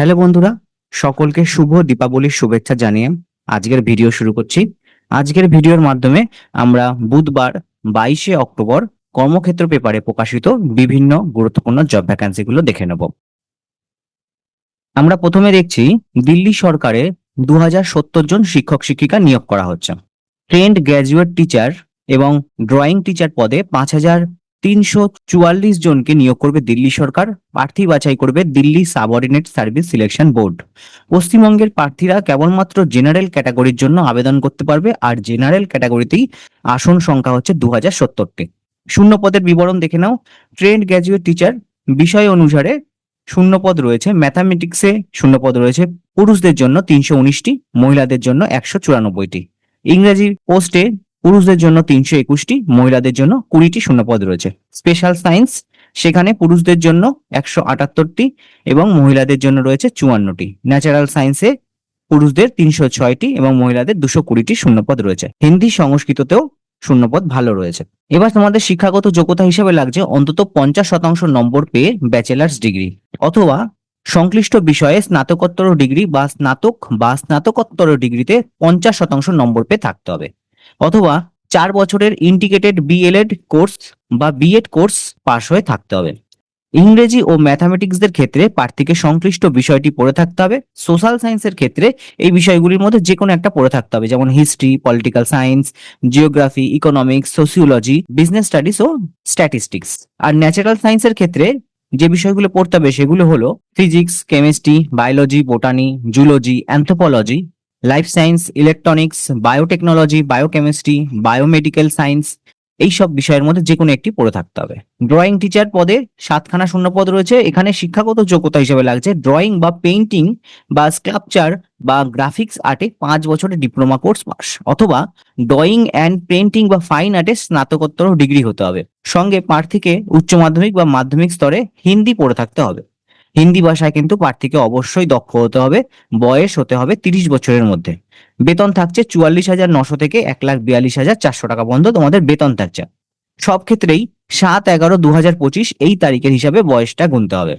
Hello বন্ধুরা, সকলকে শুভ দীপাবলির শুভেচ্ছা জানিয়ে আজকের ভিডিও শুরু করছি। আজকের ভিডিওর মাধ্যমে আমরা বুধবার বাইশে অক্টোবর কর্মক্ষেত্র পেপারে প্রকাশিত বিভিন্ন গুরুত্বপূর্ণ জব ভ্যাকান্সিগুলো দেখে নেব। আমরা প্রথমে দেখছি, দিল্লি সরকারে দু হাজার সত্তর জন শিক্ষক শিক্ষিকা নিয়োগ করা হচ্ছে। ট্রেন্ড গ্র্যাজুয়েট টিচার এবং ড্রয়িং টিচার পদে পাঁচ হাজার তিনশো চুয়াল্লিশ জনকে নিয়োগ করবে দিল্লি সরকার, প্রার্থী বাছাই করবে Delhi subordinate service selection board পশ্চিমবঙ্গের প্রার্থীরা কেবলমাত্র জেনারেল ক্যাটাগরির জন্য আবেদন করতে পারবে, আর জেনারেল ক্যাটাগরিতেই আসন সংখ্যা হচ্ছে দু হাজার সত্তরটি। শূন্য পদের বিবরণ দেখে নাও। ট্রেন্ড গ্র্যাজুয়েট টিচার বিষয় অনুসারে শূন্য পদ রয়েছে। ম্যাথামেটিক্সে শূন্য পদ রয়েছে। পুরুষদের জন্য তিনশো উনিশটি, মহিলাদের জন্য একশো চুরানব্বইটি। ইংরেজি পোস্টে পুরুষদের জন্য তিনশো একুশটি, মহিলাদের জন্য কুড়িটি শূন্যপদ রয়েছে। স্পেশাল সায়েন্স সেখানে পুরুষদের জন্য একশো আটাত্তরটি এবং মহিলাদের জন্য রয়েছে চুয়ান্নটি। ন্যাচারাল সায়েন্সে পুরুষদের তিনশো ছয়টি এবং মহিলাদের দুশো কুড়িটি শূন্যপদ রয়েছে। হিন্দি সংস্কৃততেও শূন্যপদ ভালো রয়েছে। এবার তোমাদের শিক্ষাগত যোগ্যতা হিসেবে লাগছে অন্তত পঞ্চাশ শতাংশ নম্বর পেয়ে ব্যাচেলার্স ডিগ্রি অথবা সংশ্লিষ্ট বিষয়ে স্নাতকোত্তর ডিগ্রি বা স্নাতক বা স্নাতকোত্তর ডিগ্রিতে পঞ্চাশ শতাংশ নম্বর পেয়ে থাকতে হবে। অথবা চার বছরের ইন্টিগ্রেটেড বিএলএড কোর্স বা বিএড কোর্স পাশ হয়ে থাকতে হবে। ইংরেজি ও ম্যাথামেটিক্সদের ক্ষেত্রে প্রার্থীকে সংশ্লিষ্ট বিষয়টি পড়ে থাকতে হবে। সোশ্যাল সায়েন্সের ক্ষেত্রে এই বিষয়গুলির মধ্যে যে কোনো একটা পড়ে থাকতে হবে, যেমন history, political science, geography, economics, sociology, business studies ও স্ট্যাটিস্টিক্স। আর ন্যাচারাল সায়েন্সের ক্ষেত্রে যে বিষয়গুলো পড়তে হবে সেগুলো হলো physics, chemistry, biology, botany, zoology, anthropology life science electronics biotechnology biochemistry biomedical science এই সব বিষয়ের মধ্যে যে কোনো একটি পড়ে থাকতে হবে। ড্রয়িং টিচার পদে সাতখানা শূন্য পদ রয়েছে। এখানে শিক্ষাগত যোগ্যতা হিসেবে লাগছে। ড্রয়িং বা পেইন্টিং বা স্কাল্পচার বা গ্রাফিক্স আর্টে পাঁচ বছরের ডিপ্লোমা কোর্স পাস অথবা ড্রয়িং অ্যান্ড পেইন্টিং বা ফাইন আর্টে স্নাতকোত্তর ডিগ্রি হতে হবে। সঙ্গে প্রার্থীকে উচ্চ মাধ্যমিক বা মাধ্যমিক স্তরে হিন্দি পড়ে থাকতে হবে। হিন্দি ভাষায় কিন্তু প্রার্থীকে অবশ্যই দক্ষ হতে হবে, বয়স হতে হবে তিরিশ বছরের মধ্যে। বেতন থাকছে চুয়াল্লিশ হাজার নশো থেকে এক লাখ বিয়াল্লিশ হাজার চারশো টাকা পর্যন্ত তোমাদের বেতন থাকছে। সব ক্ষেত্রেই সাত এগারো দু হাজার পঁচিশ এই তারিখের হিসাবে বয়সটা গুনতে হবে।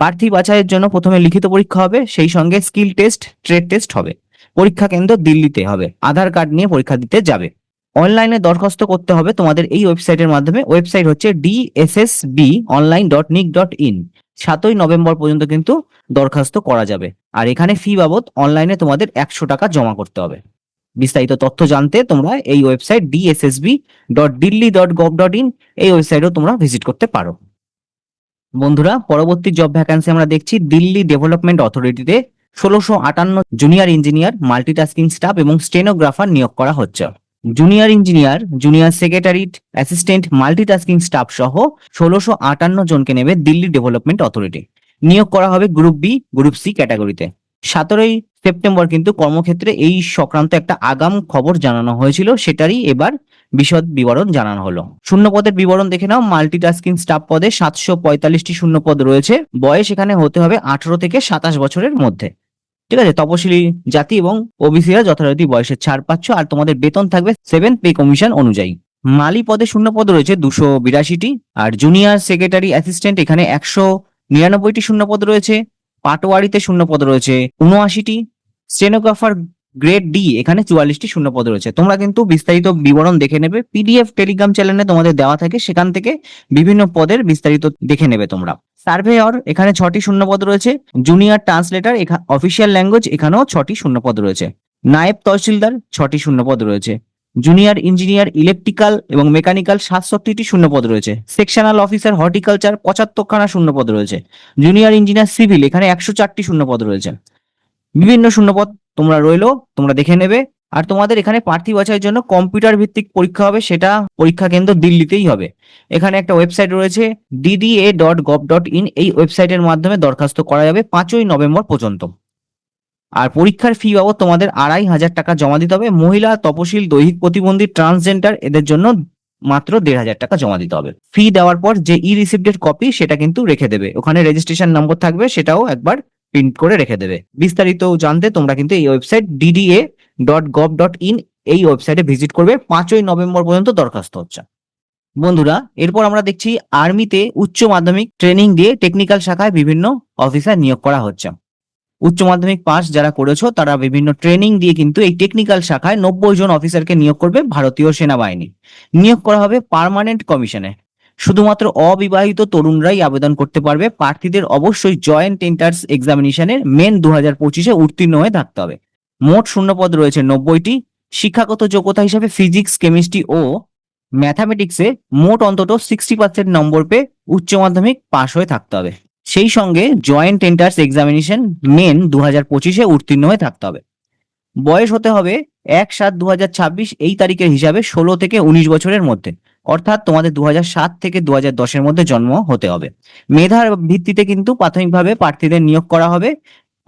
প্রার্থী বাছাইয়ের জন্য প্রথমে লিখিত পরীক্ষা হবে, সেই সঙ্গে স্কিল টেস্ট, ট্রেড টেস্ট হবে। পরীক্ষা কেন্দ্র দিল্লিতে হবে, আধার কার্ড নিয়ে পরীক্ষা দিতে যাবে। অনলাইনে দরখাস্ত করতে হবে তোমাদের এই ওয়েবসাইটের মাধ্যমে, ওয়েবসাইট হচ্ছে DSSB online dot nic dot in সাতই নভেম্বর পর্যন্ত কিন্তু দরখাস্ত করা যাবে। আর এখানে ফি বাবদ অনলাইনে তোমাদের একশো টাকা জমা করতে হবে। বিস্তারিত তথ্য জানতে তোমরা এই website DSSB dot Delhi dot gov dot in এই ওয়েবসাইটও তোমরা ভিজিট করতে পারো। বন্ধুরা, পরবর্তী জব ভ্যাকান্সি আমরা দেখছি দিল্লি ডেভেলপমেন্ট অথরিটিতে ষোলোশো আটান্ন জুনিয়র ইঞ্জিনিয়ার মাল্টিটাস্কিং স্টাফ এবং স্টেনোগ্রাফার নিয়োগ করা হচ্ছে। Junior engineer junior secretariat assistant multitasking staff সহ ষোলোশো আটান্ন জনকে নেবে দিল্লি ডেভেলপমেন্ট অথরিটি নিয়োগ করা হবে গ্রুপ বি গ্রুপ সি ক্যাটাগরিতে সতেরোই সেপ্টেম্বর কিন্তু কর্মক্ষেত্রে এই সংক্রান্ত একটা আগাম খবর জানানো হয়েছিল, সেটারই এবার বিশদ বিবরণ জানানো হলো। শূন্য পদের বিবরণ দেখে নাও মাল্টিটাস্কিং স্টাফ পদে সাতশো পঁয়তাল্লিশটি শূন্য পদ রয়েছে। বয়স এখানে হতে হবে আঠারো থেকে সাতাশ বছরের মধ্যে। ঠিক আছে? তপশিলি জাতি এবং ওবিসিরা যথারীতি বয়সের ছাড় পাচ্ছ আর তোমাদের বেতন থাকবে সেভেন পে কমিশন অনুযায়ী। মালি পদে শূন্য পদ রয়েছে দুশো বিরাশিটি আর জুনিয়র সেক্রেটারি অ্যাসিস্ট্যান্ট এখানে একশো নিরানব্বইটি শূন্য পদ রয়েছে। পাটোয়ারিতে শূন্য পদ রয়েছে উনআশিটি। স্টেনোগ্রাফার গ্রেড ডি এখানে চুয়াল্লিশটি শূন্য পদ রয়েছে। তোমরা কিন্তু বিস্তারিত বিবরণ দেখে নেবে। পিডিএফ টেলিগ্রাম চ্যানেলে তোমাদের দেওয়া থাকে। সেখান থেকে বিভিন্ন পদের বিস্তারিত দেখে নেবে তোমরা। সার্ভেয়র এখানে ছটি শূন্য পদ রয়েছে জুনিয়র ট্রান্সলেটার অফিসিয়াল ল্যাঙ্গুয়েজ এখানেও ছটি শূন্য পদ রয়েছে। নায়েব তহসিলদার, ছটি শূন্য পদ রয়েছে। জুনিয়র ইঞ্জিনিয়ার ইলেকট্রিক্যাল এবং মেকানিক্যাল সাতষট্টিটি শূন্য পদ রয়েছে। সেকশনাল অফিসার হর্টিকালচার পঁচাত্তরখানা শূন্য পদ রয়েছে। জুনিয়র ইঞ্জিনিয়ার সিভিল এখানে একশো চারটি শূন্য পদ রয়েছে। বিভিন্ন শূন্যপদ তোমরা রইল, তোমরা দেখে নেবে। আর তোমাদের এখানে প্রার্থী বাছাইয়ের জন্য কম্পিউটার ভিত্তিক পরীক্ষা হবে, সেটা পরীক্ষা কেন্দ্র দিল্লিতেই হবে। এখানে একটা ওয়েবসাইট রয়েছে DDA dot gov dot in এই ওয়েবসাইটের মাধ্যমে দরখাস্ত করা যাবে পাঁচই নভেম্বর পর্যন্ত। আর পরীক্ষার ফি বাবদ তোমাদের আড়াই হাজার টাকা জমা দিতে হবে। মহিলা, তপশিল, দৈহিক প্রতিবন্ধী ট্রান্সজেন্ডার এদের জন্য মাত্র দেড় হাজার টাকা জমা দিতে হবে। ফি দেওয়ার পর যে ই রিসিপ্টের কপি সেটা কিন্তু রেখে দেবে। ওখানে রেজিস্ট্রেশন নম্বর থাকবে, সেটাও একবার প্রিন্ট করে রেখে দেবে। বিস্তারিত জানতে তোমরা কিন্তু এই website DDA dot gov dot in এই ওয়েবসাইটে ভিজিট করবে। পাঁচই নভেম্বর পর্যন্ত দরখাস্ত হচ্ছে। বন্ধুরা, এরপর আমরা দেখছি আর্মিতে উচ্চ মাধ্যমিক ট্রেনিং দিয়ে টেকনিক্যাল শাখায় বিভিন্ন অফিসার নিয়োগ করা হচ্ছে। উচ্চ মাধ্যমিক পাস যারা করেছ, তারা বিভিন্ন ট্রেনিং দিয়ে কিন্তু এই টেকনিক্যাল শাখায় নব্বই জন অফিসারকে নিয়োগ করবে ভারতীয় সেনাবাহিনী। নিয়োগ করা হবে পার্মানেন্ট কমিশনে শুধুমাত্র অবিবাহিত তরুণরাই আবেদন করতে পারবে। প্রার্থীদের অবশ্যই জয়েন্ট এন্টার্স এক্সামিনেশনের মেন দু হাজার পঁচিশে উত্তীর্ণ হয়ে থাকতে হবে। মোট শূন্যপদ রয়েছে নব্বইটি। শিক্ষাগত যোগ্যতা হিসাবে ফিজিক্স কেমিস্ট্রি ও ম্যাথামেটিক্সে মোট অন্তত সিক্সটি পার্সেন্ট নম্বর পেয়ে উচ্চ মাধ্যমিক পাশ হয়ে থাকতে হবে। সেই সঙ্গে জয়েন্ট এন্টার্স এক্সামিনেশন মেন দু হাজার পঁচিশে উত্তীর্ণ হয়ে থাকতে হবে। বয়স হতে হবে এক সাত দু এই তারিখের হিসাবে ষোলো থেকে উনিশ বছরের মধ্যে। অর্থাৎ তোমাদের দু হাজার সাত থেকে দু হাজার দশের মধ্যে জন্ম হতে হবে। মেধার ভিত্তিতে কিন্তু প্রাথমিকভাবে প্রার্থীদের নিয়োগ করা হবে।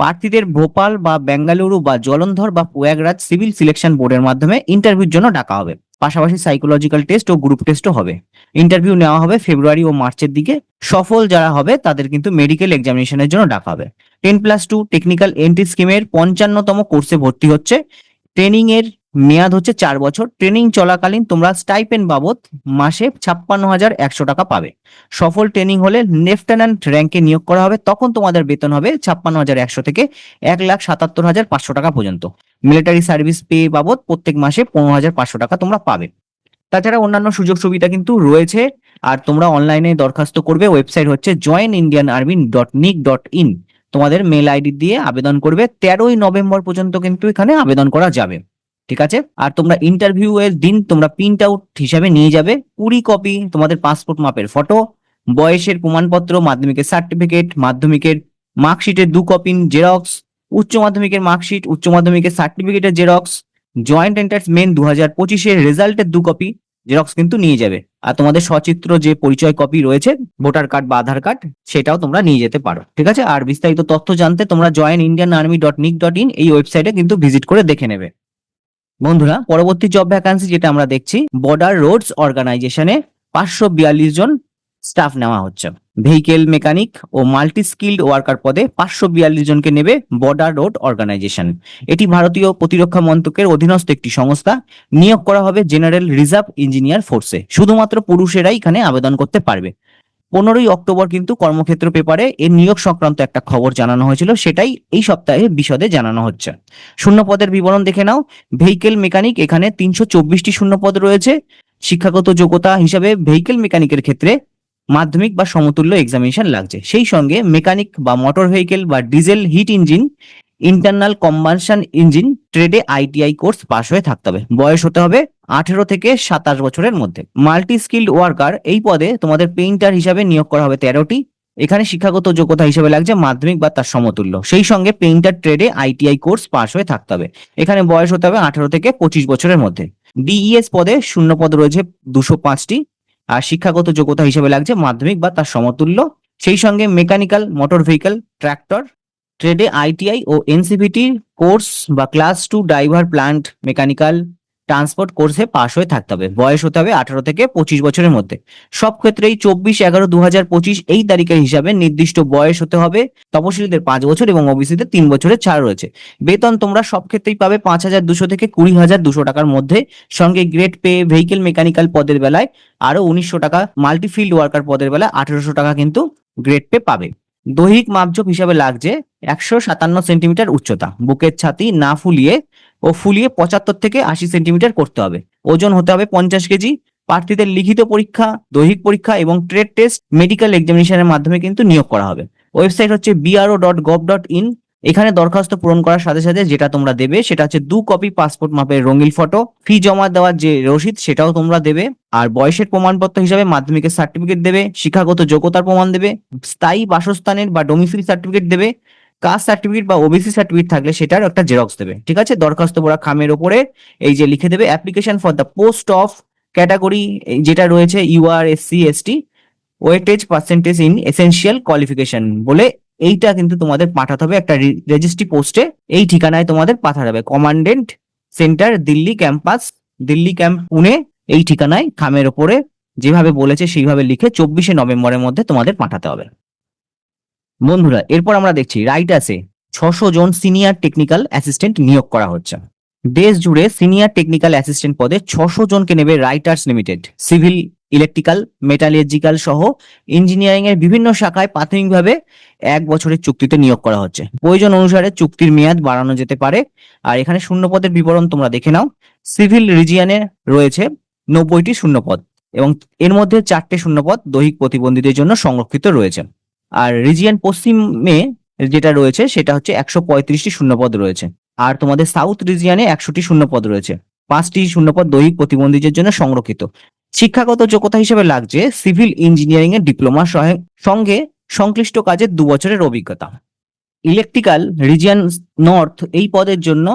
প্রার্থীদের ভোপাল বা বেঙ্গালুরু বা জলন্ধর বা প্রয়াগরাজ সিভিল সিলেকশন বোর্ডের মাধ্যমে ইন্টারভিউর জন্য ডাকা হবে। পাশাপাশি সাইকোলজিক্যাল টেস্ট ও গ্রুপ টেস্টও হবে। ইন্টারভিউ নেওয়া হবে ফেব্রুয়ারি ও মার্চের দিকে। সফল যারা হবে, তাদের কিন্তু মেডিকেল এক্সামিনেশনের জন্য ডাকা হবে। Ten plus two technical entry স্কিমের পঞ্চান্নতম কোর্সে ভর্তি হচ্ছে। ট্রেনিং এর মেয়াদ হচ্ছে চার বছর। ট্রেনিং চলাকালীন তোমরা স্টাইপেন্ড বাবদ মাসে ছাপ্পান্ন হাজার একশো টাকা পাবে। সফল ট্রেনিং হলে লেফটেন্যান্ট র্যাঙ্কে নিয়োগ করা হবে। তখন তোমাদের বেতন হবে ছাপ্পান্ন হাজার একশো থেকে এক লাখ সাতাত্তর হাজার পাঁচশো টাকা পর্যন্ত। মিলিটারি সার্ভিস পে বাবদ প্রত্যেক মাসে পনেরো হাজার পাঁচশো টাকা তোমরা পাবে। তাছাড়া অন্যান্য সুযোগ সুবিধা কিন্তু রয়েছে। আর তোমরা অনলাইনে দরখাস্ত করবে। ওয়েবসাইট হচ্ছে join Indian army dot nic dot in তোমাদের মেল আইডি দিয়ে আবেদন করবে। তেরোই নভেম্বর পর্যন্ত কিন্তু এখানে আবেদন করা যাবে। ঠিক আছে? আর তোমরা ইন্টারভিউ এর দিন তোমরা প্রিন্ট আউট হিসাবে নিয়ে যাবে। কুড়ি কপি তোমাদের পাসপোর্ট মাপের ফটো বয়সের প্রমাণপত্র, মাধ্যমিকের সার্টিফিকেট মাধ্যমিকের মার্কশিটের দু কপি জেরক্স উচ্চ মাধ্যমিকের মার্কশিট উচ্চ মাধ্যমিকের সার্টিফিকেটের জেরক্স জয়েন্ট এন্টার্স মেন দু হাজার পঁচিশের রেজাল্টের দু কপি জেরক্স কিন্তু নিয়ে যাবে। আর তোমাদের সচিত্র যে পরিচয় কপি রয়েছে ভোটার কার্ড বা আধার কার্ড সেটাও তোমরা নিয়ে যেতে পারো। ঠিক আছে? আর বিস্তারিত তথ্য জানতে তোমরা join Indian army dot nic dot in এই ওয়েবসাইটে কিন্তু ভিজিট করে দেখে নেবে। বন্ধুরা, পরবর্তী জব ভ্যাকান্সি যেটা আমরা দেখছি বর্ডার রোডস অর্গানাইজেশনে পাঁচশো বিয়াল্লিশ জন স্টাফ নেওয়া হচ্ছে। ভেহিকেল মেকানিক ও মাল্টি স্কিল্ড ওয়ার্কার পদে পাঁচশো বিয়াল্লিশ জনকে নেবে বর্ডার রোড অর্গানাইজেশন এটি ভারতীয় প্রতিরক্ষা মন্ত্রকের অধীনস্থ একটি সংস্থা। নিয়োগ করা হবে জেনারেল রিজার্ভ ইঞ্জিনিয়ার ফোর্সে শুধুমাত্র পুরুষেরাই এখানে আবেদন করতে পারবে। পনেরোই অক্টোবর কিন্তু কর্মক্ষেত্র পেপারে এর নিয়োগ সংক্রান্ত একটা খবর জানানো হয়েছিল, সেটাই এই সপ্তাহে বিশদে জানানো হচ্ছে। শূন্য পদের বিবরণ দেখে নাও। ভেহিকেল মেকানিক এখানে তিনশো চব্বিশটি শূন্য পদ রয়েছে। শিক্ষাগত যোগ্যতা হিসাবে ভেহিকেল মেকানিকের ক্ষেত্রে মাধ্যমিক বা সমতুল্য এক্সামিনেশন লাগছে। সেই সঙ্গে মেকানিক বা মোটর ভেহিকেল বা diesel heat engine internal combustion engine ট্রেডে আইটিআই কোর্স পাশ হয়ে থাকতে হবে। বয়স হতে হবে আঠেরো থেকে সাতাশ বছরের মধ্যে। মাল্টি স্কিল্ড ওয়ার্কার এই পদে তোমাদের পেইন্টার হিসাবে নিয়োগ করা হবে তেরোটি। এখানে শিক্ষাগত যোগ্যতা হিসেবে লাগছে মাধ্যমিক বা তার সমতুল্য। সেই সঙ্গে পেইন্টার ট্রেডে আইটিআই কোর্স পাশ হয়ে থাকতে হবে। এখানে বয়স হতে হবে আঠেরো থেকে পঁচিশ বছরের মধ্যে। ডিইএস পদে শূন্য পদ রয়েছে দুশো পাঁচটি। আর শিক্ষাগত যোগ্যতা হিসেবে লাগছে মাধ্যমিক বা তার সমতুল্য। সেই সঙ্গে মেকানিক্যাল মোটর ভেহিকল ট্র্যাক্টর ট্রেডে আইটিআই ও এনসিভিটি কোর্স বা class two driver plant mechanical transport কোর্সে পাশ হয়ে থাকতে হবে। বয়স হতে হবে আঠারো থেকে পঁচিশ বছরের মধ্যে। সব ক্ষেত্রেই চব্বিশ এগারো দু হাজার পঁচিশ এই তারিখের হিসাবে নির্দিষ্ট বয়স হতে হবে। তপশিলীদের পাঁচ বছর এবং ওবিসিদের তিন বছরের ছাড় রয়েছে। বেতন তোমরা সব ক্ষেত্রেই পাবে পাঁচ হাজার দুশো থেকে কুড়ি হাজার দুশো টাকার মধ্যে। সঙ্গে গ্রেড পে, ভেহিকেল মেকানিক্যাল পদের বেলায় আরও উনিশশো টাকা, মাল্টিফিল্ড ওয়ার্কার পদের বেলায় আঠেরোশো টাকা কিন্তু গ্রেড পে পাবে। দৈহিক মাপজোপ হিসাবে লাগছে একশো সাতান্ন সেন্টিমিটার উচ্চতা। বুকের ছাতি না ফুলিয়ে ও ফুলিয়ে পঁচাত্তর থেকে আশি সেন্টিমিটার করতে হবে। ওজন হতে হবে পঞ্চাশ কেজি। প্রার্থীদের লিখিত পরীক্ষা, দৈহিক পরীক্ষা এবং ট্রেড টেস্ট মেডিকেল এক্সামিনেশনের মাধ্যমে কিন্তু নিয়োগ করা হবে। ওয়েবসাইট হচ্ছে BRO dot gov dot in এখানে দরখাস্ত পূরণ করার সাথে সাথে যেটা তোমরা দেবে সেটা হচ্ছে দু কপি পাসপোর্ট মাপের রঙিন ফটো। ফি জমা দেওয়ার যে রসিদ সেটাও তোমরা দেবে। আর বয়সের প্রমাণপত্র হিসাবে মাধ্যমিকের সার্টিফিকেট দেবে। শিক্ষাগত যোগ্যতার প্রমাণ দেবে। স্থায়ী বাসস্থানের বা ডোমিসিল সার্টিফিকেট দেবে। কাস্ট সার্টিফিকেট বা ওবিসি সার্টিফিকেট থাকলে সেটার একটা জেরক্স দেবে, ঠিক আছে? দরখাস্ত পড়া খামের ওপরে এই যে লিখে দেবে application for the post of category যেটা রয়েছে UR SC ST weightage percentage in essential qualification বলে এইটা কিন্তু তোমাদের পাঠাতে হবে একটা রেজিস্ট্রি পোস্টে এই ঠিকানায় তোমাদের পাঠাতে হবে। Commandant centre Delhi campus Delhi camp Pune, এই ঠিকানায় খামের ওপরে যেভাবে বলেছে সেইভাবে লিখে চব্বিশে নভেম্বরের মধ্যে তোমাদের পাঠাতে হবে। বন্ধুরা, এরপর আমরা দেখছি রাইটাসে ছশো জন সিনিয়র টেকনিক্যাল অ্যাসিস্ট্যান্ট নিয়োগ করা হচ্ছে। দেশ জুড়ে সিনিয়র টেকনিক্যাল অ্যাসিস্ট্যান্ট পদে ছশো জনকে নেবে writers limited civil electrical metallurgical সহ ইঞ্জিনিয়ারিং এর বিভিন্ন শাখায় প্রাথমিকভাবে এক বছরের চুক্তিতে নিয়োগ করা হচ্ছে। প্রয়োজন অনুসারে চুক্তির মেয়াদ বাড়ানো যেতে পারে। আর এখানে শূন্যপদের বিবরণ তোমরা দেখে নাও। সিভিল রিজিয়ানে রয়েছে নব্বইটি শূন্যপদ এবং এর মধ্যে চারটে শূন্যপদ দৈহিক প্রতিবন্ধীদের জন্য সংরক্ষিত রয়েছে। আর রিজিয়ান পশ্চিমে যেটা রয়েছে সেটা হচ্ছে একশো পঁয়ত্রিশটি শূন্যপদ রয়েছে। আর তোমাদের সাউথ রিজিয়ানে একশোটি শূন্যপদ রয়েছে। পাঁচটি শূন্যপদ দৈহিক প্রতিবন্ধীদের জন্য সংরক্ষিত। শিক্ষাগত যোগ্যতা হিসেবে লাগছে সিভিল ইঞ্জিনিয়ারিং এর ডিপ্লোমা সঙ্গে সংশ্লিষ্ট কাজের দু বছরের অভিজ্ঞতা। ইলেকট্রিক্যাল রিজিয়ন নর্থ এই পদের জন্য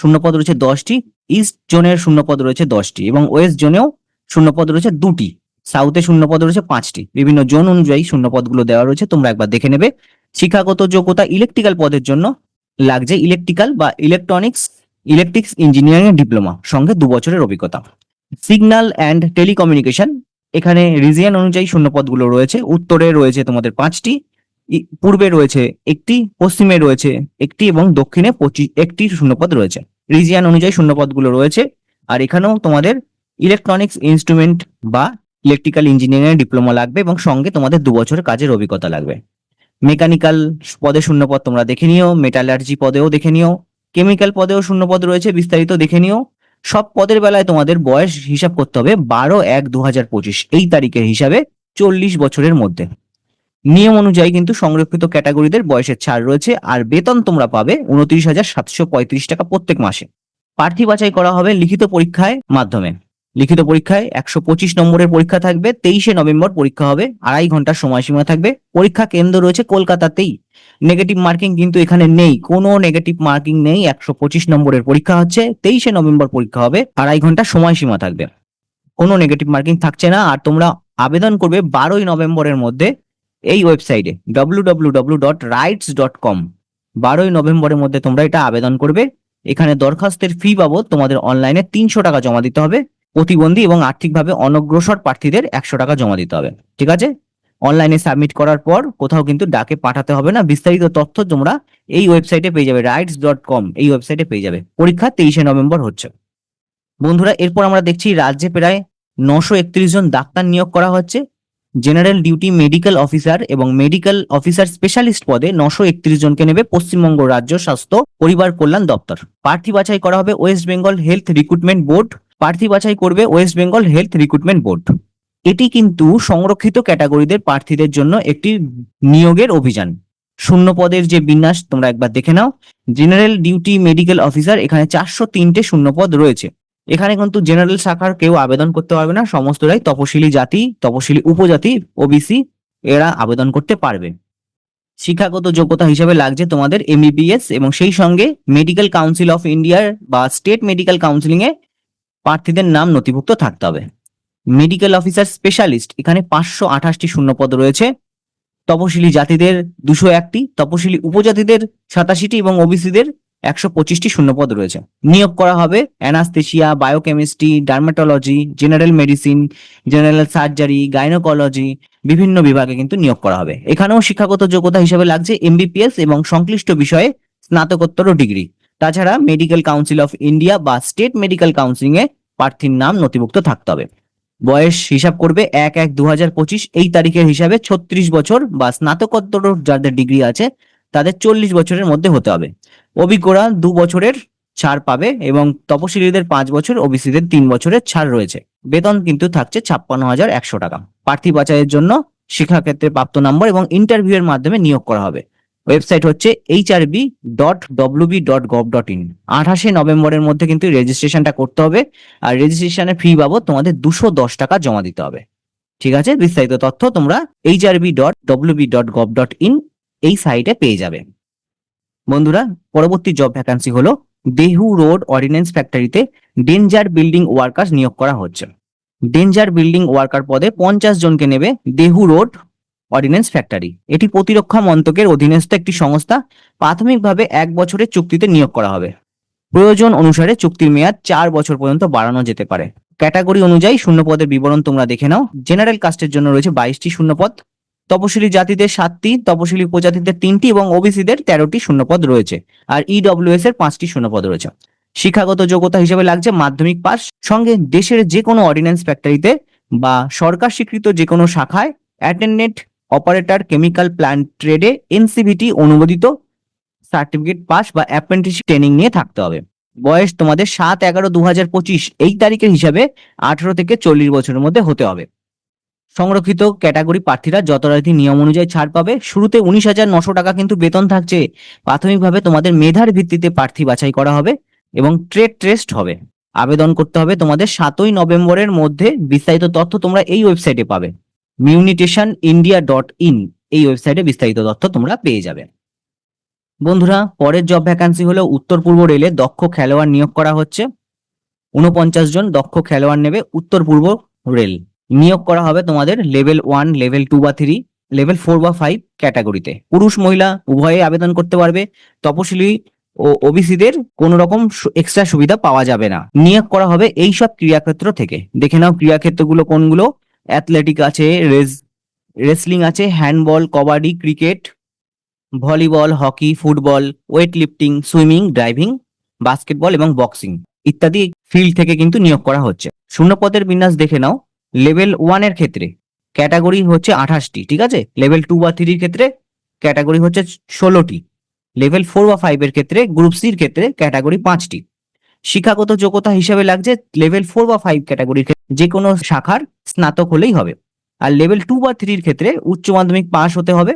শূন্যপদ রয়েছে দশটি ইস্ট জোনের শূন্যপদ রয়েছে দশটি এবং ওয়েস্ট জোনেও শূন্যপদ রয়েছে দুটি। সাউথে শূন্যপদ রয়েছে পাঁচটি। বিভিন্ন জোন অনুযায়ী শূন্যপদগুলো দেওয়া রয়েছে, তোমরা একবার দেখে নেবে। শিক্ষাগত যোগ্যতা ইলেকট্রিক্যাল পদের জন্য লাগছে ইলেকট্রিক্যাল বা ইলেকট্রনিক্স ইলেকট্রিক্স ইঞ্জিনিয়ারিং ডিপ্লোমা সঙ্গে দু বছরের অভিজ্ঞতা। সিগন্যাল অ্যান্ড টেলিকমিউনিকেশন এখানে রিজিয়ন অনুযায়ী শূন্যপদগুলো রয়েছে, উত্তরে রয়েছে তোমাদের পাঁচটি পূর্বে রয়েছে একটি, পশ্চিমে রয়েছে একটি এবং দক্ষিণে পঁচিশ একটি শূন্যপদ রয়েছে। রিজিয়ান অনুযায়ী শূন্যপদগুলো রয়েছে, আর এখানেও তোমাদের ইলেকট্রনিক্স ইনস্ট্রুমেন্ট বা ইলেকট্রিক্যাল ইঞ্জিনিয়ারিং ডিপ্লোমা লাগবে এবং সঙ্গে তোমাদের দু বছরের কাজের অভিজ্ঞতা লাগবে। মেকানিক্যাল পদে শূন্যপদ তোমরা দেখে নিও মেটালার্জি পদেও দেখে নিও কেমিক্যাল পদেও শূন্যপদ রয়েছে, বিস্তারিত দেখে নিও। সব পদের বেলায় তোমাদের বয়স হিসাব করতে হবে বারো এক দু হাজার পঁচিশ, এই তারিখের হিসাবে চল্লিশ বছরের মধ্যে। নিয়ম অনুযায়ী কিন্তু সংরক্ষিত ক্যাটাগরিদের বয়সের ছাড় রয়েছে, আর বেতন তোমরা পাবে উনত্রিশ হাজার সাতশো পঁয়ত্রিশ টাকা প্রত্যেক মাসে। প্রার্থী বাছাই করা হবে লিখিত পরীক্ষায় মাধ্যমে। লিখিত পরীক্ষায় একশো পঁচিশ নম্বরের পরীক্ষা থাকবে, তেইশে নভেম্বর পরীক্ষা হবে, আড়াই ঘণ্টার সময়সীমা থাকবে। পরীক্ষা কেন্দ্র রয়েছে কলকাতাতেই। নেগেটিভ মার্কিং কিন্তু এখানে নেই, কোনো নেগেটিভ মার্কিং নেই, একশো পঁচিশ নম্বরের পরীক্ষা হচ্ছে, তেইশে নভেম্বর পরীক্ষা হবে, আড়াই ঘণ্টা সময়সীমা থাকবে। কোনো নেগেটিভ মার্কিং থাকছে না, আর তোমরা আবেদন করবে বারোই নভেম্বরের মধ্যে এই ওয়েবসাইটে W W W dot rites dot com বারোই নভেম্বরের মধ্যে তোমরা এটা আবেদন করবে। এখানে দরখাস্তের ফি বাবদ তোমাদের অনলাইনে তিনশো টাকা জমা দিতে হবে। প্রতিবন্ধী এবং আর্থিকভাবে অনগ্রসর প্রার্থীদের একশো টাকা জমা দিতে হবে, ঠিক আছে? অনলাইনে সাবমিট করার পর কোথাও কিন্তু ডাকে পাঠাতে হবে না, বিস্তারিত তথ্য তোমরা এই ওয়েবসাইটে পেয়ে যাবে রাইটস ডট কম এই ওয়েবসাইটে পেয়ে যাবে। পরীক্ষা তেইশে নভেম্বর হচ্ছে। বন্ধুরা, এরপর আমরা দেখছি রাজ্যে প্রায় নশো একত্রিশ জন ডাক্তার নিয়োগ করা হচ্ছে। জেনারেল ডিউটি মেডিকেল অফিসার এবং মেডিকেল অফিসার স্পেশালিস্ট পদে নশো একত্রিশ জনকে নেবে পশ্চিমবঙ্গ রাজ্য স্বাস্থ্য পরিবার কল্যাণ দপ্তর। প্রার্থী বাছাই করা হবে West Bengal health recruitment board প্রার্থী বাছাই করবে West Bengal health recruitment board এটি কিন্তু সংরক্ষিত ক্যাটাগরিদের প্রার্থীদের জন্য একটি নিয়োগের অভিযান। শূন্য পদের যে বিন্যাস, তোমরা একবার দেখে নাও। জেনারেল ডিউটি মেডিকেল অফিসার এখানে চারশো তিনটে শূন্য পদ রয়েছে। এখানে কিন্তু জেনারেল শাখার কেউ আবেদন করতে পারবে না, সমস্তরাই তপশিলি জাতি, তপশিলি উপজাতি ওবিসি এরা আবেদন করতে পারবে। শিক্ষাগত যোগ্যতা হিসেবে লাগছে তোমাদের এমবিবিএস এবং সেই সঙ্গে মেডিকেল কাউন্সিল অফ ইন্ডিয়ার বা স্টেট মেডিকেল কাউন্সিলিং এ প্রার্থীদের নাম নথিভুক্ত থাকতে হবে। মেডিকেল অফিসার স্পেশালিস্ট, এখানে পাঁচশো আঠাশটি শূন্যপদ রয়েছে। তপশিলি জাতিদের দুশো একটি, তপশিলি উপজাতিদের সাতাশিটি এবং ওবিসিদের একশো পঁচিশটি শূন্যপদ রয়েছে। নিয়োগ করা হবে anaesthesia, biochemistry, dermatology, general medicine, general surgery, gynaecology, বিভিন্ন বিভাগে কিন্তু নিয়োগ করা হবে। এখানেও শিক্ষাগত যোগ্যতা হিসেবে লাগছে এমবিপিএস এবং সংশ্লিষ্ট বিষয়ে স্নাতকোত্তর ডিগ্রি। তাছাড়া মেডিকেল কাউন্সিল অফ ইন্ডিয়া বা স্টেট মেডিকেল কাউন্সিলিং এ প্রার্থীর নাম নথিভুক্ত থাকতে হবে। বয়স হিসাব করবে এক এক দু এই তারিখের হিসাবে ছত্রিশ বছর বা স্নাতকোত্তর যাদের ডিগ্রি আছে, তাদের চল্লিশ বছরের মধ্যে হতে হবে। অভিজ্ঞরা দু বছরের ছাড় পাবে এবং তপশিলীদের পাঁচ বছর, ওবিসিদের তিন বছরের ছাড় রয়েছে। বেতন কিন্তু থাকছে ছাপ্পান্ন হাজার একশো টাকা। প্রার্থী বাছাইয়ের জন্য শিক্ষাক্ষেত্রে প্রাপ্ত নম্বর এবং ইন্টারভিউ এর মাধ্যমে নিয়োগ করা হবে। ওয়েবসাইট হচ্ছে H R B dot WB dot gov dot in আঠাশে নভেম্বরের মধ্যে কিন্তু রেজিস্ট্রেশনটা করতে হবে, আর রেজিস্ট্রেশনের ফি বাবদ তোমাদের দুশো দশ টাকা জমা দিতে হবে। ঠিক আছে? বিস্তারিত তথ্য তোমরা H R B dot WB dot gov dot in এই সাইটে পেয়ে যাবে। বন্ধুরা, পরবর্তী জব ভ্যাকান্সি হলো দেহু রোড অর্ডিন্যান্স ফ্যাক্টরিতে ডেঞ্জার বিল্ডিং ওয়ার্কার্স নিয়োগ করা হচ্ছে। ডেঞ্জার বিল্ডিং ওয়ার্কার পদে পঞ্চাশ জনকে নেবে দেহু রোড অর্ডিন্যান্স ফ্যাক্টরি এটি প্রতিরক্ষা মন্ত্রকের অধীনস্থ একটি সংস্থা। প্রাথমিকভাবে এক বছরের চুক্তিতে নিয়োগ করা হবে। প্রয়োজন অনুসারে চুক্তির মেয়াদ চার বছর পর্যন্ত বাড়ানো যেতে পারে। ক্যাটাগরি অনুযায়ী শূন্য পদের বিবরণ তোমরা দেখে নাও। জেনারেল কাস্টের জন্য রয়েছে বাইশটি শূন্যপদ। তপশিলি জাতিদের সাতটি, তপশিলি উপজাতিদের তিনটি এবং ওবিসিদের তেরোটি শূন্যপদ রয়েছে। আর ইডব্লিউএস এর পাঁচটি শূন্যপদ রয়েছে। শিক্ষাগত যোগ্যতা হিসেবে লাগছে মাধ্যমিক পাস সঙ্গে দেশের যে কোনো অর্ডিন্যান্স ফ্যাক্টরিতে বা সরকার স্বীকৃত যে কোনো শাখায় অ্যাটেন্ডেন্ট অপারেটর, কেমিক্যাল প্ল্যান্ট ট্রেডে এনসিভিটি অনুমোদিত সার্টিফিকেট পাস বা অ্যাপ্রেন্টিস ট্রেনিং নিয়ে থাকতে হবে। বয়স তোমাদের সাত এগারো দু হাজার পঁচিশ, এই তারিখের হিসাবে আঠারো থেকে চল্লিশ বছরের মধ্যে হতে হবে। সংরক্ষিত ক্যাটাগরি প্রার্থীরা যথারীতি নিয়ম অনুযায়ী ছাড় পাবে, শুরুতে উনিশ হাজার নশো টাকা কিন্তু বেতন থাকছে। প্রাথমিকভাবে তোমাদের মেধার ভিত্তিতে প্রার্থী বাছাই করা হবে এবং ট্রেড টেস্ট হবে। আবেদন করতে হবে তোমাদের সাতই নভেম্বরের মধ্যে। বিস্তারিত তথ্য তোমরা এই ওয়েবসাইটে পাবে। মিউনিটেশন ইন্ডিয়া ডট ইন এই ওয়েবসাইটে বিস্তারিত তথ্য তোমরা পেয়ে যাবে। বন্ধুরা, পরের জব ভ্যাকান্সি হলো উত্তর পূর্ব রেলে দক্ষ খেলোয়াড় নিয়োগ করা হচ্ছে। উনপঞ্চাশ জন দক্ষ খেলোয়াড় নেবে উত্তর পূর্ব রেল। নিয়োগ করা হবে তোমাদের লেভেল ওয়ান লেভেল টু বা থ্রি লেভেল ফোর বা ফাইভ ক্যাটাগরিতে পুরুষ, মহিলা উভয়ে আবেদন করতে পারবে। তপশিলি ও ওবিসিদের কোন রকম এক্সট্রা সুবিধা পাওয়া যাবে না। নিয়োগ করা হবে এই সব ক্রীড়াক্ষেত্র থেকে। দেখে নাও ক্রীড়াক্ষেত্রগুলো কোনগুলো। অ্যাথলেটিক আছে রেস রেসলিং আছে, handball, kabaddi, cricket, volleyball, hockey, football weight lifting swimming, driving, basketball এবং বক্সিং ইত্যাদি ফিল্ড থেকে কিন্তু নিয়োগ করা হচ্ছে। শূন্যপদের বিন্যাস দেখে নাও। লেভেল ওয়ানের ক্ষেত্রে ক্যাটাগরি হচ্ছে আঠাশটি, ঠিক আছে? লেভেল টু বা থ্রির ক্ষেত্রে ক্যাটাগরি হচ্ছে ষোলোটি। লেভেল ফোর বা ফাইভ এর ক্ষেত্রে, গ্রুপ সির ক্ষেত্রে ক্যাটাগরি পাঁচটি। শিক্ষাগত যোগ্যতা হিসাবে লাগছে লেভেল ফোর বা ফাইভ ক্যাটাগরির যে কোনো শাখার স্নাতক হলেই হবে। আর লেভেল টু বা থ্রির ক্ষেত্রে উচ্চ মাধ্যমিক পাস হতে হবে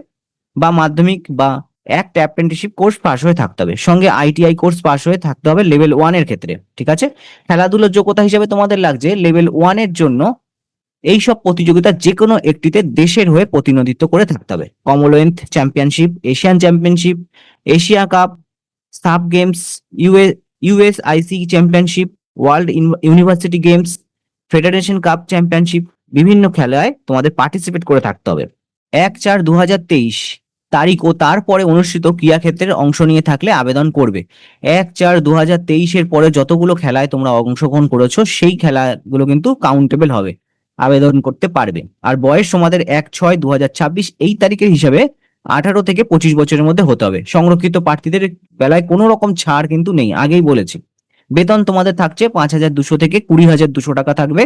বা মাধ্যমিক বা একটা অ্যাপ্রেন্টিসশিপ কোর্স পাস হয়ে থাকতে হবে। সঙ্গে আইটিআই কোর্স পাস হয়ে থাকতে হবে লেভেল ওয়ানের ক্ষেত্রে। ঠিক আছে? খেলাধুলোর যোগ্যতা হিসেবে তোমাদের লাগছে লেভেল ওয়ানের জন্য এই সব প্রতিযোগিতা যে কোনো একটিতে দেশের হয়ে প্রতিনিধিত্ব করে থাকতে হবে। Commonwealth championship Asian championship Asia cup sub games US US IC championship world university games federation cup championship বিভিন্ন খেলায় তোমাদের পার্টিসিপেট করে থাকতে হবে। এক চার দু তারিখ ও তারপরে অনুষ্ঠিত ক্রীড়াক্ষেত্রে অংশ নিয়ে থাকলে আবেদন করবে। এক চার দু হাজার তেইশের পরে যতগুলো খেলায় তোমরা অংশগ্রহণ করেছ, সেই খেলাগুলো কিন্তু কাউন্টেবল হবে। আবেদন করতে পারবে। আর বয়স তোমাদের এক ছয় দু এই তারিখের হিসাবে আঠারো থেকে পঁচিশ বছরের মধ্যে হতে হবে। সংরক্ষিত প্রার্থীদের বেলায় কোনো রকম ছাড় কিন্তু নেই, আগেই বলেছি। বেতন তোমাদের থাকছে পাঁচ হাজার দুশো থেকে কুড়ি হাজার দুশো টাকা থাকবে।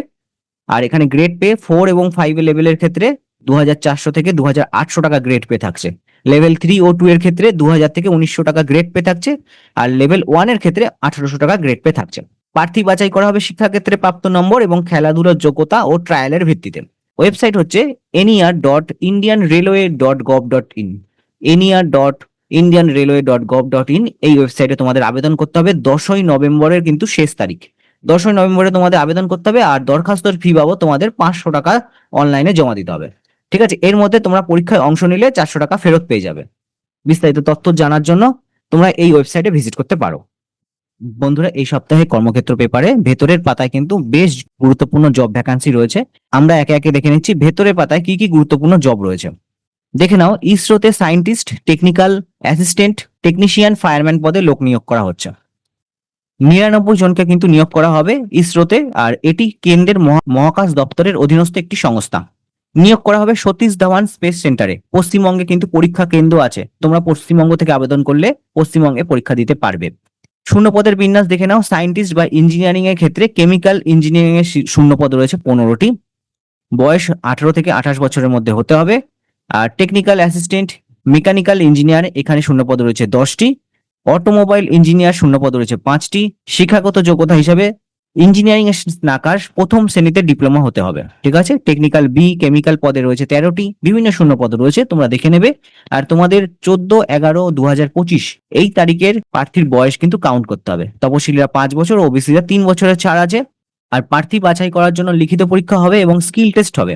আর এখানে গ্রেড পে ফোর এবং ফাইভ লেভেলের ক্ষেত্রে দু হাজার চারশো থেকে দু হাজার আটশো টাকা গ্রেড পে থাকছে। লেভেল থ্রি ও টু এর ক্ষেত্রে দু হাজার থেকে উনিশশো টাকা গ্রেড পে থাকছে। আর লেভেল ওয়ানের ক্ষেত্রে আঠারোশো টাকা গ্রেড পে থাকছে। প্রার্থী বাছাই করা হবে শিক্ষাক্ষেত্রে প্রাপ্ত নম্বর এবং খেলাধুলার যোগ্যতা ও ট্রায়ালের ভিত্তিতে। ওয়েবসাইট হচ্ছে NR dot Indian railway dot gov dot in NR dot Indian railway dot gov dot in এই ওয়েবসাইটে তোমাদের আবেদন করতে হবে দশই নভেম্বরের কিন্তু শেষ তারিখ। দশই নভেম্বরে তোমাদের আবেদন করতে হবে আর দরখাস্তর ফি বাবদ তোমাদের পাঁচশো টাকা অনলাইনে জমা দিতে হবে। ঠিক আছে? এর মধ্যে তোমরা পরীক্ষায় অংশ নিলে চারশো টাকা ফেরত পেয়ে যাবে। বিস্তারিত তথ্য জানার জন্য তোমরা এই ওয়েবসাইটে ভিজিট করতে পারো। বন্ধুরা, এই সপ্তাহে কর্মক্ষেত্র পেপারে ভেতরের পাতায় কিন্তু বেশ গুরুত্বপূর্ণ জব ভ্যাকান্সি রয়েছে। আমরা একে একে দেখে নিচ্ছি ভেতরের পাতায় কি কি গুরুত্বপূর্ণ জব রয়েছে। দেখে নাও, ইসরোতে scientist technical assistant technician fireman পদে লোক নিয়োগ করা হচ্ছে। নিরানব্বই জনকে কিন্তু নিয়োগ করা হবে ইসরোতে, আর এটি কেন্দ্রের মহা- মহাকাশ দপ্তরের অধীনস্থ একটি সংস্থা। নিয়োগ করা হবে সতীশ ধাওয়ান স্পেস সেন্টারে। পশ্চিমবঙ্গে কিন্তু পরীক্ষা কেন্দ্র আছে। তোমরা পশ্চিমবঙ্গ থেকে আবেদন করলে পশ্চিমবঙ্গে পরীক্ষা দিতে পারবে। শূন্য পদের বিন্যাস দেখে নাও সায়েন্টিস্ট বা ইঞ্জিনিয়ারিং এর ক্ষেত্রে কেমিক্যাল ইঞ্জিনিয়ারিং এর শি- শূন্য পদ রয়েছে পনেরোটি। বয়স আঠারো থেকে আঠাশ বছরের মধ্যে হতে হবে। আর টেকনিক্যাল অ্যাসিস্ট্যান্ট মেকানিক্যাল ইঞ্জিনিয়ার এখানে শূন্য পদ রয়েছে দশটি। অটোমোবাইল ইঞ্জিনিয়ার শূন্য পদ রয়েছে পাঁচটি। শিক্ষাগত যোগ্যতা হিসাবে ইঞ্জিনিয়ারিং এর স্নাকার প্রথম শ্রেণীতে ডিপ্লোমা হতে হবে, ঠিক আছে? টেকনিক্যাল বি কেমিক্যাল পদে রয়েছে তেরোটি, বিভিন্ন শূন্য পদ রয়েছে, তোমরা দেখে নেবে। আর তোমাদের চোদ্দ, এগারো দু এই তারিখের প্রার্থীর বয়স কিন্তু কাউন্ট করতে হবে। তপশিলীরা পাঁচ বছর ও ওবিসিরা তিন বছরের ছাড় আছে। আর প্রার্থী বাছাই করার জন্য লিখিত পরীক্ষা হবে এবং স্কিল টেস্ট হবে।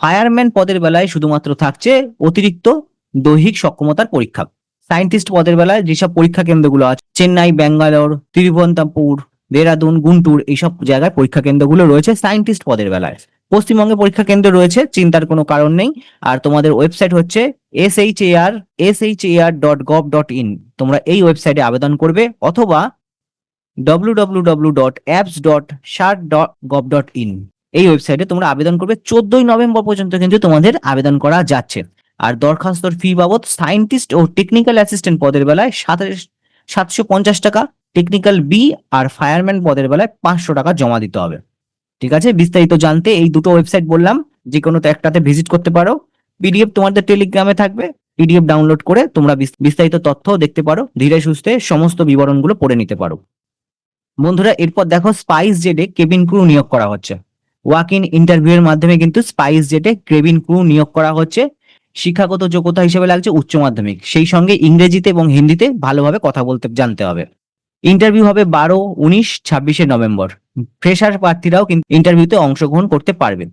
ফায়ারম্যান পদের বেলায় শুধুমাত্র থাকছে অতিরিক্ত দৈহিক সক্ষমতার পরীক্ষা। সায়েন্টিস্ট পদের বেলায় যেসব পরীক্ষা কেন্দ্রগুলো আছে, চেন্নাই, ব্যাঙ্গালোর, তিরুবনন্তপুর দেরাদুন, গুন্টুর এইসব জায়গায় পরীক্ষা কেন্দ্রগুলো রয়েছে সায়েন্টিস্ট পদের বেলায়। পশ্চিমবঙ্গে পরীক্ষা কেন্দ্র রয়েছে, চিন্তার কোনো কারণ নেই। আর তোমাদের ওয়েবসাইট হচ্ছে S H A R S H A R dot gov dot in তোমরা এই ওয়েবসাইটে আবেদন করবে অথবা W W W dot apps dot shar dot gov dot in এই ওয়েবসাইটে তোমরা আবেদন করবে চোদ্দই নভেম্বর পর্যন্ত কিন্তু তোমাদের আবেদন করা যাচ্ছে। আর দরখাস্তর ফি বাবদ সায়েন্টিস্ট ও টেকনিক্যাল অ্যাসিস্ট্যান্ট পদের বেলায় সাতাশ সাতশো পঞ্চাশ টাকা টেকনিক্যাল বি আর ফায়ারম্যান পদের বেলায় পাঁচশো টাকা জমা দিতে হবে। ঠিক আছে? বিস্তারিত জানতে এই দুটো ওয়েবসাইট বললাম, যে কোনো তো একটাতে ভিজিট করতে পারো। পিডিএফ তোমাদের টেলিগ্রামে থাকবে। পিডিএফ ডাউনলোড করে তোমরা বিস্তারিত তথ্য দেখতে পারো। ধীরে সুস্থে সমস্ত বিবরণগুলো পড়ে নিতে পারো। বন্ধুরা, এরপর দেখো স্পাইস জেটে কেবিন ক্রু নিয়োগ করা হচ্ছে। ওয়াক ইন ইন্টারভিউ এর মাধ্যমে কিন্তু স্পাইস জেটে কেবিন ক্রু নিয়োগ করা হচ্ছে। শিক্ষাগত যোগ্যতা হিসেবে লাগছে উচ্চ মাধ্যমিক। সেই সঙ্গে ইংরেজিতে এবং হিন্দিতে ভালোভাবে কথা বলতে জানতে হবে। ইন্টারভিউ হবে বারো, উনিশ, ছাব্বিশে নভেম্বর। ফ্রেশার প্রার্থীরাও কিন্তু ইন্টারভিউতে অংশগ্রহণ করতে পারবেন।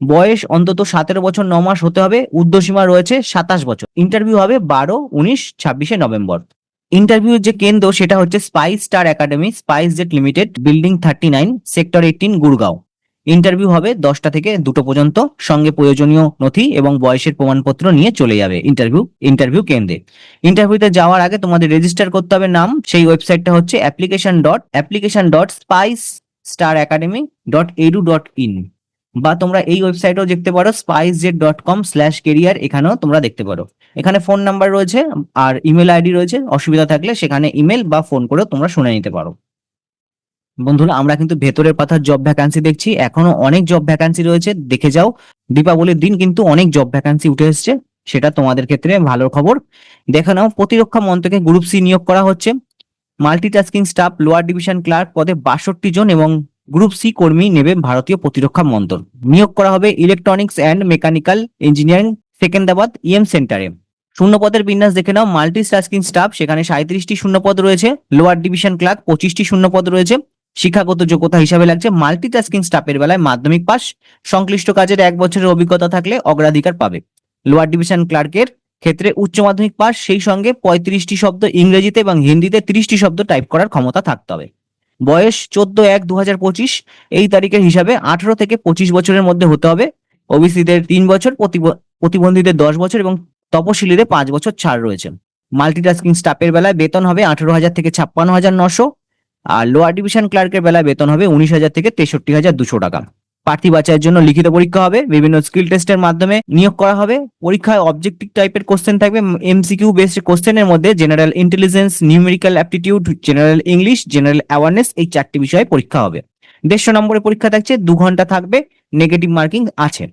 বয়স অন্তত সতেরো বছর, ন মাস হতে হবে উর্ধ্বসীমা রয়েছে সাতাশ বছর। ইন্টারভিউ হবে বারো, উনিশ, ছাব্বিশে নভেম্বর। ইন্টারভিউর যে কেন্দ্র, সেটা হচ্ছে Spice Star Academy Spice Jet Limited building thirty nine sector eighteen Gurgaon interview হবে দশটা থেকে দুটো পর্যন্ত। সঙ্গে প্রয়োজনীয় নথি এবং বয়সের প্রমাণপত্র নিয়ে চলে যাবে ইন্টারভিউ ইন্টারভিউ কেন্দ্রে। ইন্টারভিউতে যাওয়ার আগে তোমাদের রেজিস্টার করতে হবে নাম। সেই ওয়েবসাইটটা হচ্ছে application dot application dot Spice Star Academy dot edu dot in বা তোমরা এই ওয়েবসাইটও দেখতে পারো Spice Jet dot com slash career এখানেও তোমরা দেখতে পারো। এখানে ফোন নাম্বার রয়েছে আর ইমেল আইডি রয়েছে। অসুবিধা থাকলে সেখানে ইমেল বা ফোন করে তোমরা শুনে নিতে পারো। বন্ধুরা, আমরা কিন্তু ভেতরের পাতার জব ভ্যাকান্সি দেখছি। এখনও অনেক জব ভ্যাকান্সি রয়েছে। দেখে যাও, দীপাবলির দিন কিন্তু অনেক জব ভ্যাকান্সি উঠে এসছে। সেটা তোমাদের ক্ষেত্রে ভালো খবর। দেখে নাও, প্রতিরক্ষা মন্ত্রকে গ্রুপ সি নিয়োগ করা হচ্ছে। Multitasking staff lower division clerk পদে বাষট্টি জন এবং গ্রুপ সি কর্মী নেবে ভারতীয় প্রতিরক্ষা মন্ত্রক। নিয়োগ করা হবে electronics and mechanical engineering Secunderabad EM সেন্টারে শূন্যপদের বিন্যাস দেখে নাও মাল্টি টাস্কিং স্টাফ সেখানে সাঁত্রিশটি শূন্যপদ রয়েছে। লোয়ার ডিভিশন ক্লার্ক পঁচিশটি শূন্যপদ রয়েছে। শিক্ষাগত যোগ্যতা হিসাবে লাগছে। মাল্টি টাস্কিং স্টাফের বেলায় মাধ্যমিক পাস সংশ্লিষ্ট কাজের এক বছরের অভিজ্ঞতা থাকলে অগ্রাধিকার পাবে। লোয়ার ডিভিশন ক্লার্কের ক্ষেত্রে উচ্চ মাধ্যমিক পাস সেই সঙ্গে পঁয়ত্রিশটি শব্দ ইংরেজিতে এবং হিন্দিতে তিরিশটি শব্দ টাইপ করার ক্ষমতা থাকতে হবে। বয়স চোদ্দ এক দু হাজার পঁচিশ, এই তারিখের হিসাবে আঠারো থেকে পঁচিশ বছরের মধ্যে হতে হবে। ওবিসিদের তিন বছর, প্রতিব- প্রতিবন্ধীদের দশ বছর এবং তপশিলীদের পাঁচ বছর ছাড় রয়েছে। মাল্টিটাস্কিং স্টাফের বেলায় বেতন হবে আঠারো হাজার থেকে ছাপ্পান্ন হাজার নশো। আর লোয়ার ডিভিশন ক্লার্কের বেলায় বেতন হবে উনিশ হাজার থেকে তেষট্টি হাজার দুশো টাকা। প্রার্থী বাছাইয়ের জন্য লিখিত পরীক্ষা হবে, বিভিন্ন স্কিল টেস্টের মাধ্যমে নিয়োগ করা হবে। পরীক্ষায় অবজেক্টিভ টাইপের কোশ্চেন থাকবে এমসিকিউ বেসড কোশ্চেনের মধ্যে general intelligence numerical aptitude general English general awareness এই চারটি বিষয়ে পরীক্ষা হবে। দেড়শো নম্বরের পরীক্ষা থাকছে, দু ঘণ্টা থাকবে নেগেটিভ মার্কিং আছে।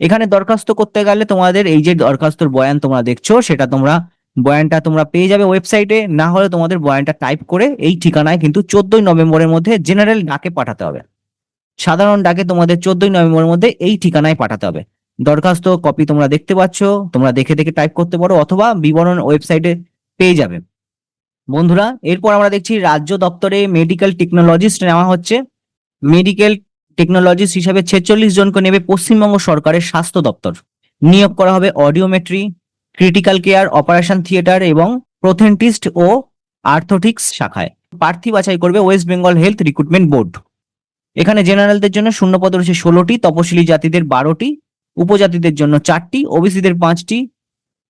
এখানে দরখাস্ত করতে গেলে তোমাদের এই যে দরখাস্তর বয়ান তোমরা দেখছ, সেটা তোমরা বয়ানটা তোমরা পেয়ে যাবে ওয়েবসাইটে, না হলে তোমাদের বয়ানটা টাইপ করে এই ঠিকানায় কিন্তু চোদ্দই নভেম্বরের মধ্যে জেনারেল ডাকে পাঠাতে হবে। সাধারণ ডাকে তোমাদের চোদ্দই নভেম্বরের মধ্যে এই ঠিকানায় পাঠাতে হবে। দরখাস্ত, কপি তোমরা দেখতে পাচ্ছ, তোমরা দেখে দেখে টাইপ করতে পারো অথবা বিবরণ ওয়েবসাইটে পেয়ে যাবে। বন্ধুরা, এরপর আমরা দেখছি রাজ্য দপ্তরে মেডিকেল টেকনোলজিস্ট নেওয়া হচ্ছে। মেডিকেল টেকনোলজিস্ট হিসাবে ছেচল্লিশ জনকে নেবে পশ্চিমবঙ্গ সরকারের স্বাস্থ্য দপ্তর। নিয়োগ করা হবে audiometry critical care, operation theatre এবং প্রোথেন্টিস্ট ও আর্থোটিক্স শাখায়। প্রার্থী বাছাই করবে West Bengal health recruitment board. এখানে জেনারেলদের জন্য শূন্যপদ রয়েছে ষোলোটি, তপশিলি জাতিদের বারোটি, উপজাতিদের জন্য চারটি, ওবিসিদের পাঁচটি।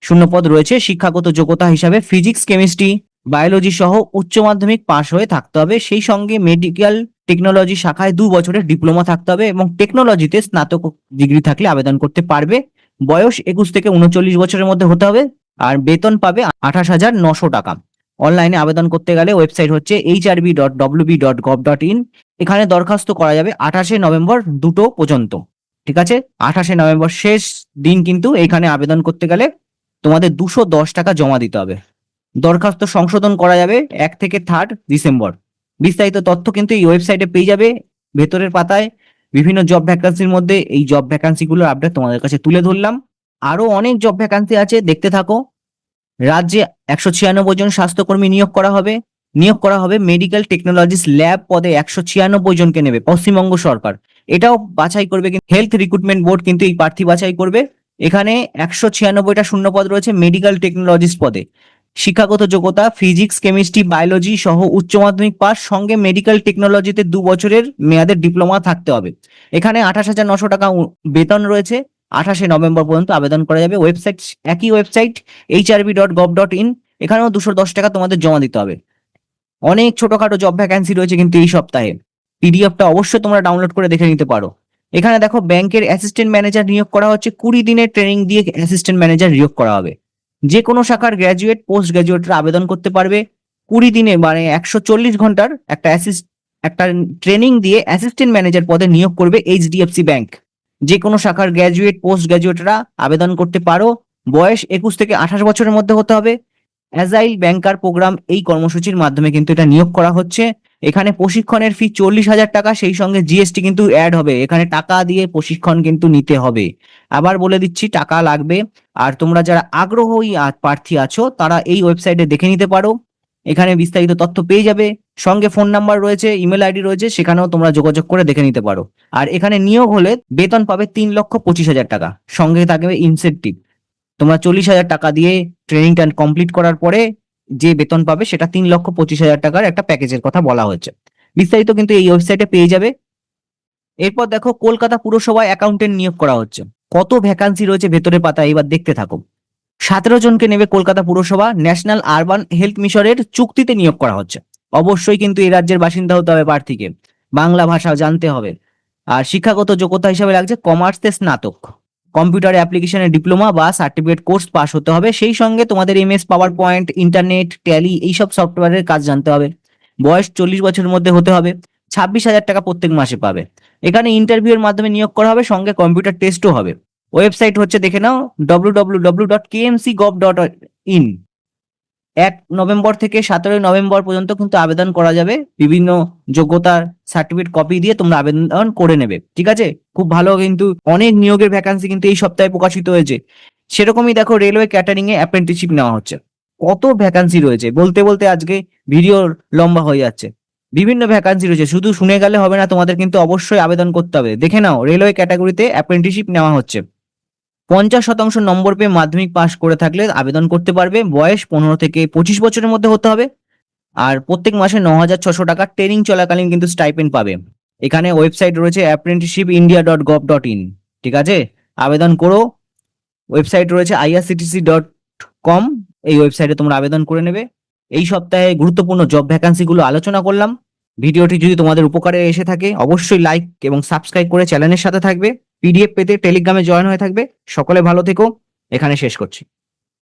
শূন্যপদ রয়েছে শিক্ষাগত যোগ্যতা হিসাবে ফিজিক্স, কেমিস্ট্রি, বায়োলজি সহ উচ্চ মাধ্যমিক পাশ হয়ে থাকতে হবে। সেই সঙ্গে মেডিকেল টেকনোলজি শাখায় দু বছরের ডিপ্লোমা থাকতে হবে এবং টেকনোলজিতে স্নাতক ডিগ্রি থাকলে আবেদন করতে পারবে। বয়স একুশ থেকে উনচল্লিশ বছরের মধ্যে হতে হবে, আর বেতন পাবে আঠাশ হাজার নশো টাকা। অনলাইনে আবেদন করতে গেলে ওয়েবসাইট হচ্ছে H RB dot WB dot gov dot in এখানে দরখাস্ত করা যাবে আঠাশে নভেম্বর দুটো পর্যন্ত। ঠিক আছে? আঠাশে নভেম্বর শেষ দিন কিন্তু এখানে আবেদন করতে গেলে তোমাদের দুশো দশ টাকা জমা দিতে হবে। দরখাস্ত সংশোধন করা যাবে এক থেকে থার্ড ডিসেম্বর। বিস্তারিত তথ্য কিন্তু এই ওয়েবসাইটে পেয়ে যাবে, ভেতরের পাতায় বিভিন্ন জব ভ্যাকান্সির মধ্যে এই জব ভ্যাকান্সিগুলোর আপডেট তোমাদের কাছে তুলে ধরলাম। আরও অনেক জব ভ্যাকান্সি আছে, দেখতে থাকো। রাজ্যে একশো ছিয়ানব্বই জন স্বাস্থ্যকর্মী নিয়োগ করা হবে। নিয়োগ করা হবে মেডিকেল টেকনোলজিস ল্যাব পদে একশো ছিয়ানব্বই জনকে নেবে, পশ্চিমবঙ্গ সরকার। এটাও বাছাই করবে কিন্তু হেলথ রিক্রুটমেন্ট বোর্ড কিন্তু এই প্রার্থী বাছাই করবে। এখানে একশো ছিয়ানব্বইটা শূন্য পদ রয়েছে মেডিকেল টেকনোলজিস্ট পদে। শিক্ষাগত যোগ্যতা ফিজিক্স কেমিস্ট্রি বায়োলজি সহ উচ্চ মাধ্যমিক পাস সঙ্গে মেডিকেল টেকনোলজিতে দু বছরের মেয়াদের ডিপ্লোমা থাকতে হবে। এখানে আঠাশ হাজার নশো টাকা বেতন রয়েছে। আঠাশে নভেম্বর পর্যন্ত আবেদন করা যাবে। ওয়েবসাইট একই website H RB dot gov dot in এখানেও দুশো দশ টাকা তোমাদের জমা দিতে হবে। অনেক ছোটখাটো জব ভ্যাকান্সি রয়েছে কিন্তু এই সপ্তাহে। পিডিএফটা অবশ্যই তোমরা ডাউনলোড করে দেখে নিতে পারো। এখানে দেখো ব্যাংকের অ্যাসিস্ট্যান্ট ম্যানেজার নিয়োগ করা হচ্ছে। কুড়ি দিনের ট্রেনিং দিয়ে অ্যাসিস্ট্যান্ট ম্যানেজার নিয়োগ করা হবে। যে কোনো শাখার গ্র্যাজুয়েট পোস্ট গ্র্যাজুয়েটরা আবেদন করতে পারবে। কুড়ি দিনে মানে একশো চল্লিশ ঘণ্টার একটা একটা ট্রেনিং দিয়ে অ্যাসিস্ট্যান্ট ম্যানেজার পদে নিয়োগ করবে এইচডিএফসি ব্যাংক যে কোনো শাখার গ্র্যাজুয়েট পোস্ট গ্র্যাজুয়েটরা আবেদন করতে পারো। বয়স একুশ থেকে আঠাশ বছরের মধ্যে হতে হবে। অ্যাজাইল ব্যাংকার প্রোগ্রাম এই কর্মসূচির মাধ্যমে কিন্তু এটা নিয়োগ করা হচ্ছে। এখানে প্রশিক্ষণের ফি চল্লিশ হাজার টাকা, সেই সঙ্গে জিএসটি কিন্তু অ্যাড হবে। এখানে টাকা দিয়ে প্রশিক্ষণ কিন্তু নিতে হবে। আবার বলে দিচ্ছি, টাকা লাগবে। আর তোমরা যারা আগ্রহী প্রার্থী আছো, তারা এই ওয়েবসাইটে দেখে নিতে পারো। এখানে বিস্তারিত তথ্য পেয়ে যাবে। সঙ্গে ফোন নাম্বার রয়েছে ইমেল আইডি রয়েছে, সেখানেও তোমরা যোগাযোগ করে দেখে নিতে পারো। আর এখানে নিয়োগ হলে বেতন পাবে তিন লক্ষ পঁচিশ হাজার টাকা। সঙ্গে থাকবে ইনসেন্টিভ তোমরা চল্লিশ হাজার টাকা দিয়ে ট্রেনিংটা কমপ্লিট করার পরে যে বেতন পাবে সেটা তিন লক্ষ পঁচিশ হাজার টাকার একটা প্যাকেজের কথা বলা হয়েছে। বিস্তারিত কিন্তু এই ওয়েবসাইটে পেয়ে যাবে। এরপর দেখো, কলকাতা পুরসভায় অ্যাকাউন্টেন্ট নিয়োগ করা হচ্ছে। কত ভ্যাকান্সি রয়েছে ভেতরের পাতা এবার দেখতে থাকো। সতেরো জনকে নেবে কলকাতা পুরসভা, ন্যাশনাল আরবান হেলথ মিশনের চুক্তিতে নিয়োগ করা হচ্ছে। অবশ্যই কিন্তু এই রাজ্যের বাসিন্দা হতে হবে প্রার্থীকে। বাংলা ভাষা জানতে হবে। আর শিক্ষাগত যোগ্যতা হিসাবে লাগছে কমার্সে স্নাতক। কম্পিউটার অ্যাপ্লিকেশনে ডিপ্লোমা বা সার্টিফিকেট কোর্স পাস হতে হবে। সেই সঙ্গে তোমাদের MS PowerPoint internet, tally এইসব সফটওয়্যারের কাজ জানতে হবে। বয়স চল্লিশ বছরের মধ্যে হতে হবে। ছাব্বিশ হাজার টাকা প্রত্যেক মাসে পাবে। এখানে ইন্টারভিউ মাধ্যমে নিয়োগ করা হবে, সঙ্গে কম্পিউটার টেস্টও হবে। ওয়েবসাইট হচ্ছে দেখে নাও W W W dot KMC gov dot in এক নভেম্বর থেকে সতেরোই নভেম্বর পর্যন্ত কিন্তু আবেদন করা যাবে। বিভিন্ন যোগ্যতার সার্টিফিকেট কপি দিয়ে তোমরা আবেদন করে নেবে। ঠিক আছে? খুব ভালো কিন্তু অনেক নিয়োগের ভ্যাকান্সি কিন্তু এই সপ্তাহে প্রকাশিত হয়েছে। সেরকমই দেখো রেলওয়ে ক্যাটারিং এ অ্যাপ্রেন্টিসশিপ নেওয়া হচ্ছে। কত ভ্যাকান্সি রয়েছে? বলতে বলতে আজকে ভিডিও লম্বা হয়ে যাচ্ছে। বিভিন্ন ভ্যাকান্সি রয়েছে। শুধু শুনে গেলে হবে না, তোমাদের কিন্তু অবশ্যই আবেদন করতে হবে। দেখে নাও রেলওয়ে ক্যাটাগরিতে অ্যাপ্রেন্টিসশিপ নেওয়া হচ্ছে। পঞ্চাশ শতাংশ নম্বর পেয়ে মাধ্যমিক পাশ করে থাকলে আবেদন করতে পারবে। বয়স পনেরো থেকে পঁচিশ বছরের মধ্যে হতে হবে। আর প্রত্যেক মাসে ন হাজার ছশো টাকা ট্রেনিং চলাকালীন কিন্তু স্টাইপেন্ড পাবে। এখানে ওয়েবসাইট রয়েছে apprenticeship India dot gov dot in ঠিক আছে? আবেদন করো। ওয়েবসাইট রয়েছে আইআরসিটিসি ডট কম এই ওয়েবসাইটে তোমরা আবেদন করে নেবে। এই সপ্তাহে গুরুত্বপূর্ণ জব ভ্যাকান্সিগুলো আলোচনা করলাম। ভিডিওটি যদি তোমাদের উপকারে এসে থাকে, অবশ্যই লাইক এবং সাবস্ক্রাইব করে চ্যানেলের সাথে থাকবে। পিডিএফ পেতে টেলিগ্রামে জয়েন হয়ে থাকবে। সকলে ভালো থেকো। এখানে শেষ করছি।